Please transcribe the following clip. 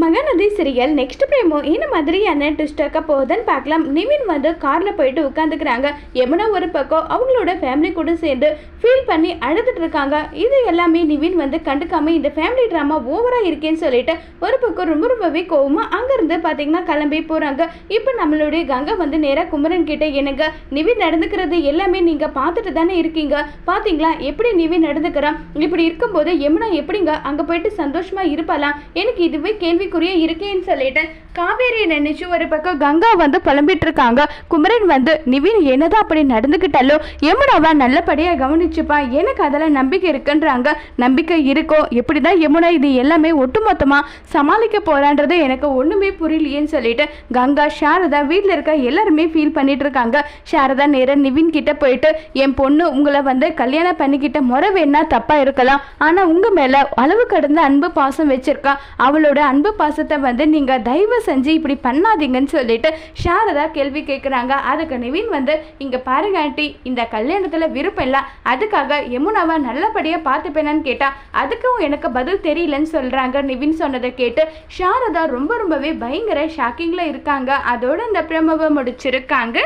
Mahanadi serial next பிரேமோ என்ன மாதிரியான twist இருக்க போகுதுன்னு பார்க்கலாம். நிவின் வந்து காரில் போயிட்டு உட்காந்துக்கிறாங்க யமுனா ஒரு பக்கம் அவங்களோட ஃபேமிலி கூட சேர்ந்து ஃபீல் பண்ணி அழுதுட்டு இருக்காங்க. இது எல்லாமே நிவின் வந்து கண்டுக்காம இந்த ஃபேமிலி ட்ராமா ஓவராக இருக்கேன்னு சொல்லிட்டு ஒரு பக்கம் ரொம்ப ரொம்பவே கோவமா அங்கேருந்து பார்த்தீங்கன்னா கிளம்பி போகிறாங்க இப்போ நம்மளுடைய கங்கை வந்து நேராக குமரன் கிட்டே எனக்கு நிவின் நடந்துக்கிறது எல்லாமே நீங்கள் பார்த்துட்டு தானே இருக்கீங்க? பார்த்தீங்களா எப்படி நிவின் நடந்துக்கிறான்? இப்படி இருக்கும்போது யமுனா எப்படிங்க? அங்கே போயிட்டு சந்தோஷமாக இருப்பாளாம் எனக்கு இதுவே கேள்வி கேள்விக்குரிய இருக்கேன்னு சொல்லிட்டு காவேரியை நினைச்சு ஒரு பக்கம் கங்கா வந்து புலம்பிட்டு இருக்காங்க குமரன் வந்து நிவின் என்னதான் அப்படி நடந்துக்கிட்டாலோ யமுனாவை நல்லபடியா கவனிச்சுப்பா. எனக்கு அதில் நம்பிக்கை இருக்குன்றாங்க. நம்பிக்கை இருக்கோ? எப்படிதான் யமுனா இது எல்லாமே ஒட்டுமொத்தமா சமாளிக்க போறான்றது எனக்கு ஒண்ணுமே புரியலையேன்னு சொல்லிட்டு கங்கா சாரதா வீட்டில் இருக்க எல்லாருமே ஃபீல் பண்ணிட்டு இருக்காங்க சாரதா நேரம் நிவின் கிட்ட போயிட்டு என் பொண்ணு உங்களை வந்து கல்யாணம் பண்ணிக்கிட்ட முறை வேணா தப்பா இருக்கலாம். ஆனா உங்க மேல அளவு கடந்த அன்பு பாசம் வச்சிருக்கா. அவளோட அன்பு பாசத்தை வந்து நீங்க தயவு செஞ்சு இப்படி பண்ணாதீங்கன்னு சொல்லிட்டு சாரதா கேள்வி கேட்குறாங்க அதுக்கு நிவின் வந்து இங்க பாருங்க ஆண்டி இந்த கல்யாணத்துல விருப்பம் இல்லை. அதுக்காக யமுனாவை நல்லபடியா பார்த்துப்பேனான்னு கேட்டா அதுக்கும் எனக்கு பதில் தெரியலன்னு சொல்றாங்க. நிவின் சொன்னதை கேட்டு சாரதா ரொம்ப ரொம்பவே பயங்கர ஷாக்கிங்ல இருக்காங்க. அதோட இந்த பிரமவை முடிச்சிருக்காங்க.